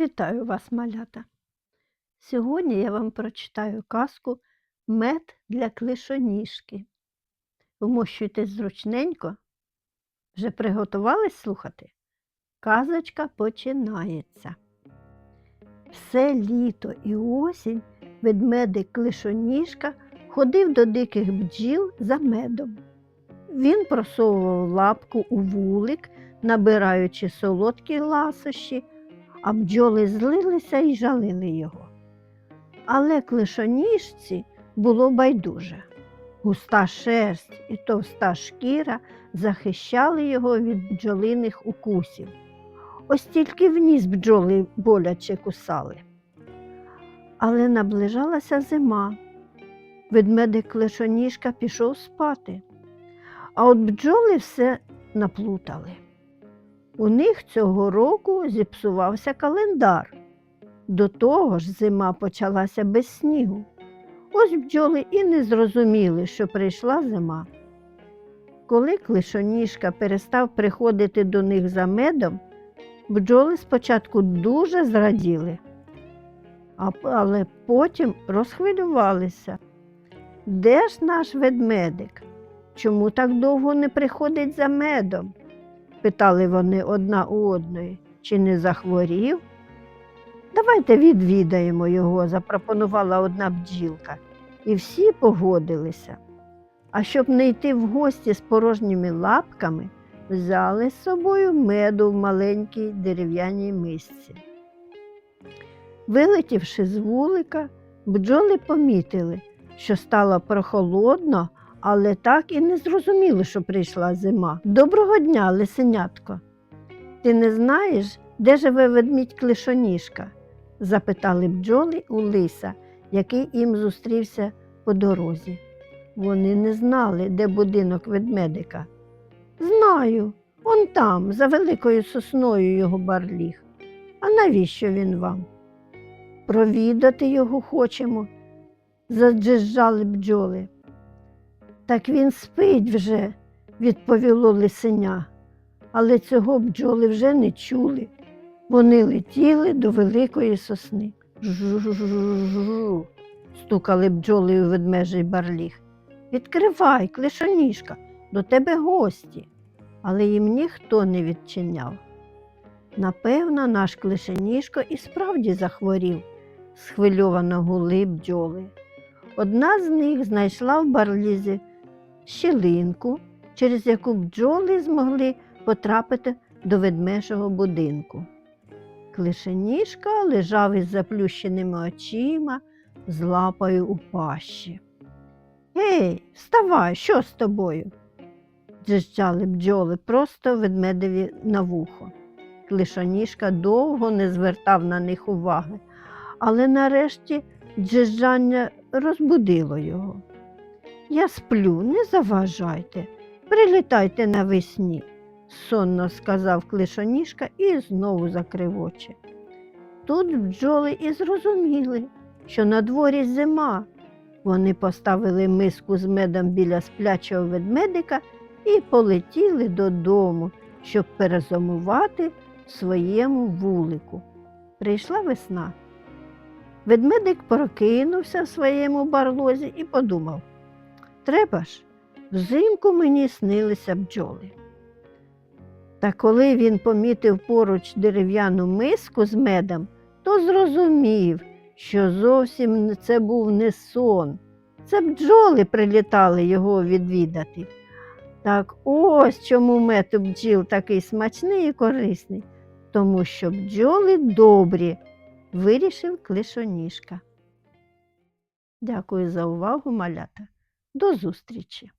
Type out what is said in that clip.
Вітаю вас, малята! Сьогодні я вам прочитаю казку Мед для клишоніжки. Вмощуйтесь зручненько. Вже приготувались слухати? Казочка починається. Все літо і осінь ведмедик клишоніжка ходив до диких бджіл за медом. Він просовував лапку у вулик, набираючи солодкі ласощі, а бджоли злилися і жалили його. Але клишоніжці було байдуже. Густа шерсть і товста шкіра захищали його від бджолиних укусів. Ось тільки в ніс бджоли боляче кусали. Але наближалася зима. Ведмедик клишоніжка пішов спати, а от бджоли все наплутали. У них цього року зіпсувався календар. До того ж зима почалася без снігу. Ось бджоли і не зрозуміли, що прийшла зима. Коли клишоніжка перестав приходити до них за медом, бджоли спочатку дуже зраділи, але потім розхвилювалися. Де ж наш ведмедик? Чому так довго не приходить за медом? Питали вони одна у одної, чи не захворів? Давайте відвідаємо його, запропонувала одна бджілка, і всі погодилися. А щоб не йти в гості з порожніми лапками, взяли з собою меду в маленькій дерев'яній мисці. Вилетівши з вулика, бджоли помітили, що стало прохолодно, але так і не зрозуміли, що прийшла зима. Доброго дня, лисенятко. Ти не знаєш, де живе ведмідь клишоніжка? запитали бджоли у лиса, який їм зустрівся по дорозі. Вони не знали, де будинок ведмедика. Знаю, он там, за великою сосною його барліг. А навіщо він вам? Провідати його хочемо, заджижжали бджоли. Так він спить вже, відповіло лисеня, але цього бджоли вже не чули. Вони летіли до великої сосни. Жу-жу-жу-жу, стукали бджоли у ведмежий барліг. Відкривай, клишоніжка, до тебе гості. Але їм ніхто не відчиняв. Напевно, наш клишеніжко і справді захворів, схвильовано гули бджоли. Одна з них знайшла в барлізі щілинку, через яку бджоли змогли потрапити до ведмежого будинку. Клишеніжка лежав із заплющеними очима, з лапою у пащі. Гей, вставай, що з тобою? дзижчали бджоли просто ведмедеві на вухо. Клишоніжка довго не звертав на них уваги, але нарешті дзижджання розбудило його. Я сплю, не заважайте, прилітайте навесні, сонно сказав клишоніжка і знову закрив очі. Тут бджоли і зрозуміли, що на дворі зима. Вони поставили миску з медом біля сплячого ведмедика і полетіли додому, щоб перезимувати своєму вулику. Прийшла весна. Ведмедик прокинувся в своєму барлозі і подумав: треба ж, взимку мені снилися бджоли. Та коли він помітив поруч дерев'яну миску з медом, то зрозумів, що зовсім це був не сон. Це бджоли прилітали його відвідати. Так ось чому мед у бджіл такий смачний і корисний, тому що бджоли добрі, вирішив клишоніжка. Дякую за увагу, малята. До зустрічі!